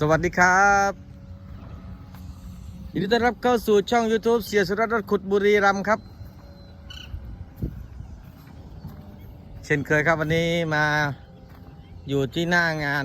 สวัสดีครับยินดีต้อนรับเข้าสู่ช่อง YouTube เสียสุรัตน์รถขุดบุรีรัมย์ครับ เช่นเคยครับวันนี้มาอยู่ที่หน้างาน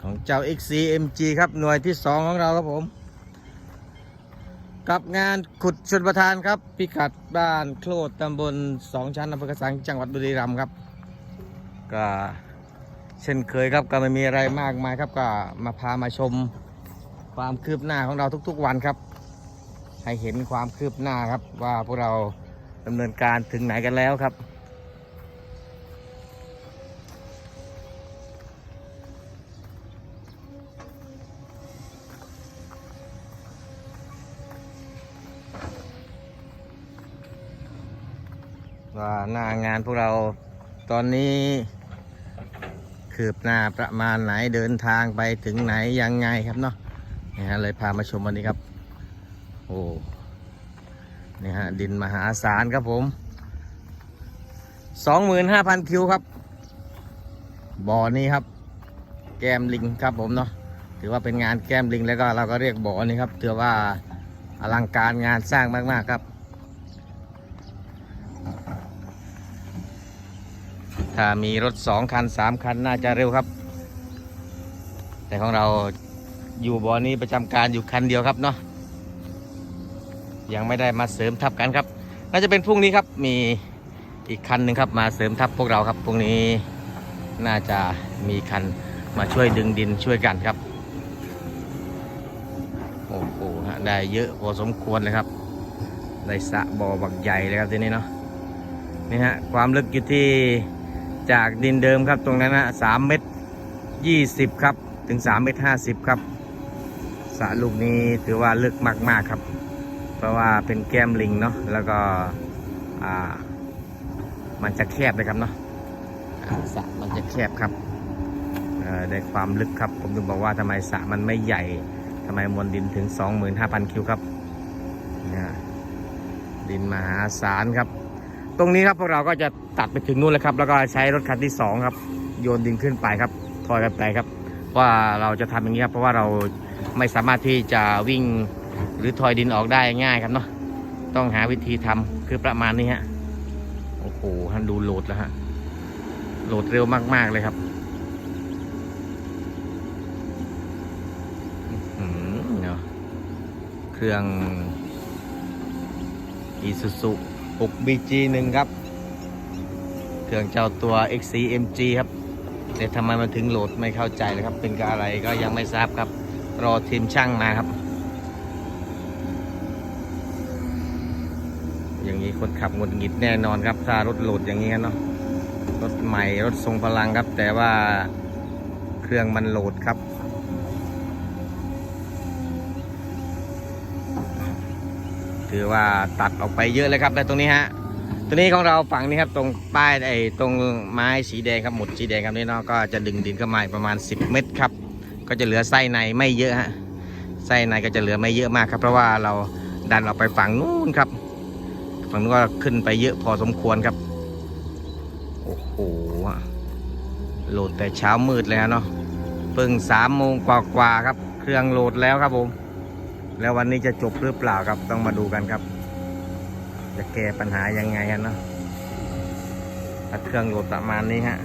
ของเจ้า XCMG ครับ หน่วยที่ 2 ของเราครับผม กับงานขุดชนประทานครับ พิกัดบ้านโคลดตำบลสองชั้นอำเภอกระสังจังหวัดบุรีรัมย์ครับ ก็ เช่นเคยครับก็ไม่มีอะไรมากมายครับก็มาพามาชมความคืบหน้าของเราทุกๆวันครับ ให้เห็นความคืบหน้าครับว่าพวกเราดำเนินการถึงไหนกันแล้วครับว่าหน้างานพวกเราตอนนี้ คืบหน้าประมาณไหนเดินทางไปถึงไหนยังไงครับเนาะนี่ฮะเลยพามาชมวันนี้ครับ โอ้นี่ฮะดินมหาศาลครับผมสองหมื่นห้าพันคิวครับ บ่อนี้ครับ แก้มลิงครับผมเนาะถือว่าเป็นงานแก้มลิงแล้วก็เราก็เรียกบ่อนี้ครับถือว่าอลังการงานสร้างมากๆครับ ถ้ามีรถสองคันสามคันน่าจะเร็วครับ แต่ของเราอยู่บ่อนี้ประจำการอยู่คันเดียวครับเนาะยังไม่ได้มาเสริมทับกันครับ น่าจะเป็นพรุ่งนี้ครับมีอีกคันหนึ่งครับมาเสริมทับพวกเราครับพรุ่งนี้น่าจะมีคันมาช่วยดึงดินช่วยกันครับโอ้โหได้เยอะพอสมควรเลยครับ ได้สะบ่อบักใหญ่เลยครับทีนี้เนาะนี่ฮะความลึกอยู่ที่ จากดินเดิมครับตรงนั้นนะสามเมตรยี่สิบครับถึงสามเมตรห้าสิบครับสระลูกนี้ถือว่าลึกมาก ๆครับ เพราะว่าเป็นแก้มลิงเนาะแล้วก็อ่ามันจะแคบเลยครับเนาะอ่าสระมันจะแคบครับเออได้ความลึกครับ ผมถึงบอกว่าทำไมสระมันไม่ใหญ่ทำไมมวลดินถึง 25,000 คิวครับนี่ยดินมหาศาลครับ ตรงนี้ครับพวกเราก็จะตัดไปถึงนู่นเลยครับ แล้วก็ใช้รถคันที่สองครับ โยนดินขึ้นไปครับทอยกันไปครับ ว่าเราจะทำอย่างนี้ครับเพราะว่าเราไม่สามารถที่จะวิ่งหรือทอยดินออกได้ง่ายครับเนาะต้องหาวิธีทำคือประมาณนี้ฮะโอ้โหฮันดูโหลดแล้วฮะโหลดเร็วมาก ๆ เลยครับเนาะเครื่องอีซูซู 6BG1 ครับ เครื่องเจ้าตัว XCMG ครับ แต่ทำไมมันถึงโหลดไม่เข้าใจเลยครับ เป็นกับอะไรก็ยังไม่ทราบครับ รอทีมช่างมาครับ อย่างนี้คนขับงดหงิดแน่นอนครับ ถ้ารถโหลดอย่างนี้เนาะ รถใหม่รถทรงพลังครับ แต่ว่าเครื่องมันโหลดครับ ถือว่าตัดออกไปเยอะเลยครับแต่ตรงนี้ฮะตัวนี้ของเราฝั่งนี้ครับตรงป้ายไอ้ตรงไม้สีแดงครับหมุดสีแดงครับนี่เนาะก็จะดึงดินเข้ามาประมาณ 10 เมตรครับ ก็จะเหลือไส้ในไม่เยอะฮะไส้ในก็จะเหลือไม่เยอะมากครับ เพราะว่าเราดันออกไปฝั่งนู้นครับ ฝั่งนู้นก็ขึ้นไปเยอะพอสมควรครับโอ้โหโหลดแต่เช้ามืดเลยฮะเนาะเพิ่งสามโมงกว่าๆครับ เครื่องโหลดแล้วครับผม แล้ววันนี้จะจบหรือเปล่าครับต้องมาดูกันครับ จะแก้ปัญหายังไงฮะเนาะเครื่องโหลดประมาณนี้ฮะ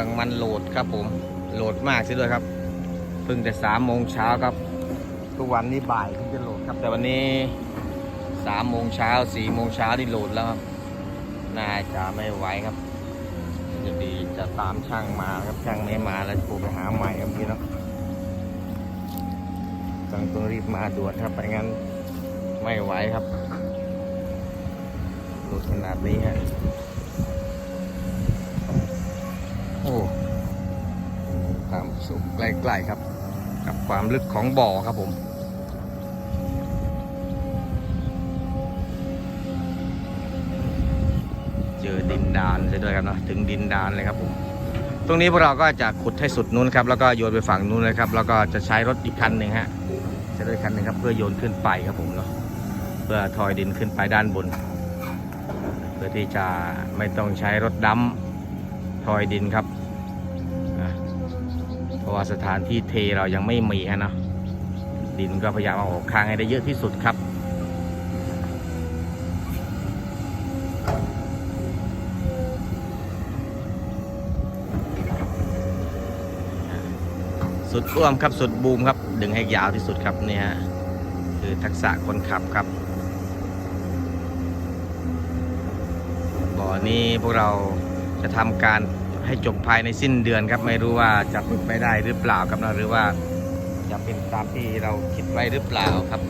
รื่องมันโหลดครับผมโหลดมากซะด้วยครับเพิ่งแต่สามโมงเช้าครับ ทุกวันนี้บ่ายถึงจะโหลดครับ แต่วันนี้สามโมงเช้าสี่โมงเช้านี่โหลดแล้วครับน่าจะไม่ไหวครับจะดีจะตามช่างมาครับช่างไม่มาแล้วผมไปหาใหม่ครับพี่เนาะต้องต้องรีบมาด่วนครับไปงั้นไม่ไหวครับโหลดขนาดนี้ฮะ อ้ความสูงใกล้ๆครับ กับความลึกของบ่อครับผมเจอดินดานเลยด้วยครับเนาะถึงดินดานเลยครับผมตรงนี้พวกเราก็จะขุดให้สุดนู้นครับ แล้วก็โยนไปฝั่งนู้นเลยครับ แล้วก็จะใช้รถอีกคันหนึ่งฮะใช้รถคันหนึ่งครับ เพื่อโยนขึ้นไปครับผมเนาะเพื่อทอยดินขึ้นไปด้านบน เพื่อที่จะไม่ต้องใช้รถดำทอยดินครับ ราะว่าสถานที่เทเรายังไม่มีฮะเนาะดินก็พยายามเอาออกข้างให้ได้เยอะที่สุดครับสุดอ้วมครับสุดบูมครับ ดึงให้ยาวที่สุดครับเนี่ยฮะคือทักษะคนขับครับบ่อนี้พวกเราจะทำการ ให้จบภายในสิ้นเดือนครับไม่รู้ว่าจะเป็นไปได้หรือเปล่าครับนะหรือว่าจะเป็นตามที่เราคิดไว้หรือเปล่าครับ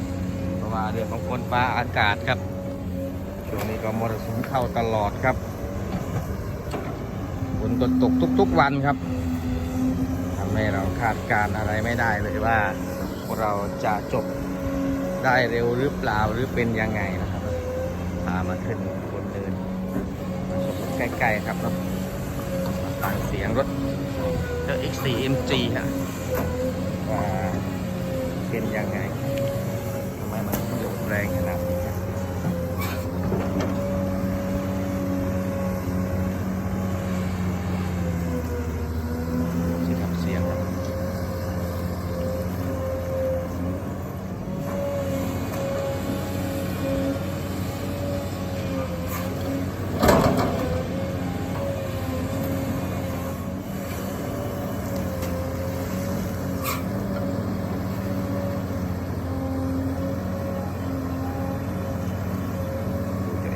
เพราะว่าเรื่องของฝนฟ้าอากาศครับช่วงนี้ก็มรสุมเข้าตลอดครับฝนก็ตกทุก ๆวันครับทำให้เราคาดการณ์อะไรไม่ได้เลยว่าเราจะจบได้เร็วหรือเปล่าหรือเป็นยังไงนะครับพามาขึ้นบนเนินมาชมใกล้ๆครับเนาะ ต่างเสียงรถเจ้า X4 MG ฮะว่าเป็นยังไงทำไมมันยกแรงขนาดนี้ครับสิครับเสียงครับ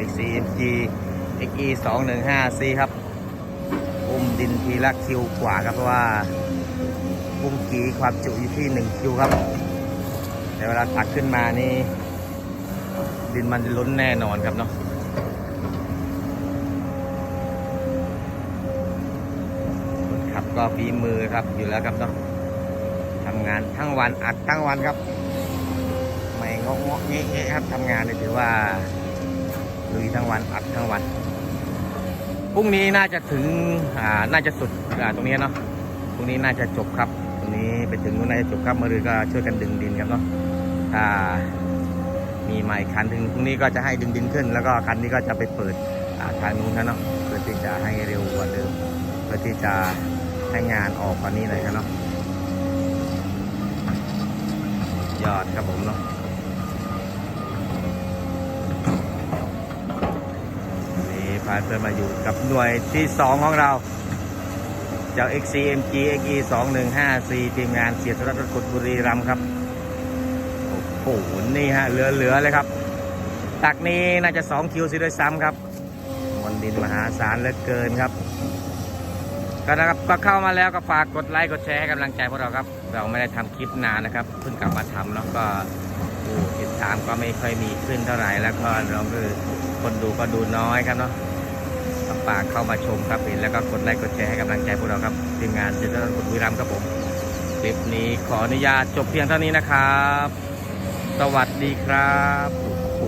XCMG XE 2 1 5 C ครับ อุ้มดินทีละคิวกว่าครับเพราะว่าอุ้มกีความจุอยู่ที่ 1 คิวครับ แต่เวลาตักขึ้นมานี่ ดินมันล้นแน่นอนครับเนาะคนขับก็ฝีมือครับอยู่แล้วครับเนาะทำงานทั้งวันอัดทั้งวันครับ ไม่งอกงอกเงี้ยครับทำงานนี่ถือว่า ลุยทั้งวันอัดทั้งวันพรุ่งนี้น่าจะถึงอ่าน่าจะสุดอ่าตรงนี้เนาะพรุ่งนี้น่าจะจบครับ ตรงนี้ไปถึงนู้นน่าจะจบครับมารือก็ช่วยกันดึงดินครับเนาะถ้ามีใหม่คันถึงพรุ่งนี้ก็จะให้ดึงดินขึ้น แล้วก็คันนี้ก็จะไปเปิดอ่าทางนู้นนะเนาะเพื่อที่จะให้เร็วกว่าเดิมเพื่อที่จะให้งานออกกว่านี้หน่อยครับเนาะยอดครับผมเนาะ นี่พาเพื่อนมาอยู่กับหน่วยที่ 2 ของเรา เจ้า XCMG XE 2 1 5 4ทีมงานเสียสรัตน์กุดบุรีรัมย์ครับ โอ้โห นี่ฮะ เหลือเหลือเลยครับ ตักนี้น่าจะ 2 คิวสิด้วยซ้ำครับมนดินมหาศาลเหลือเกินครับ ก็นะครับก็เข้ามาแล้วก็ฝากกดไลค์กดแชร์ให้กำลังใจพวกเราครับ เราไม่ได้ทำคลิปนานนะครับเพิ่งกลับมาทำแล้วก็ติดตามก็ไม่ค่อยมีขึ้นเท่าไหร่แล้วก็เราคือคนดูก็ดูน้อยครับเนาะ ก็ฝากเข้ามาชมครับเห็นแล้วก็กดไลค์กดแชร์ให้กำลังใจพวกเราครับทีมงานเจริญบุรีรัมย์ครับผมคลิปนี้ขออนุญาตจบเพียงเท่านี้นะครับ สวัสดีครับโอ้โห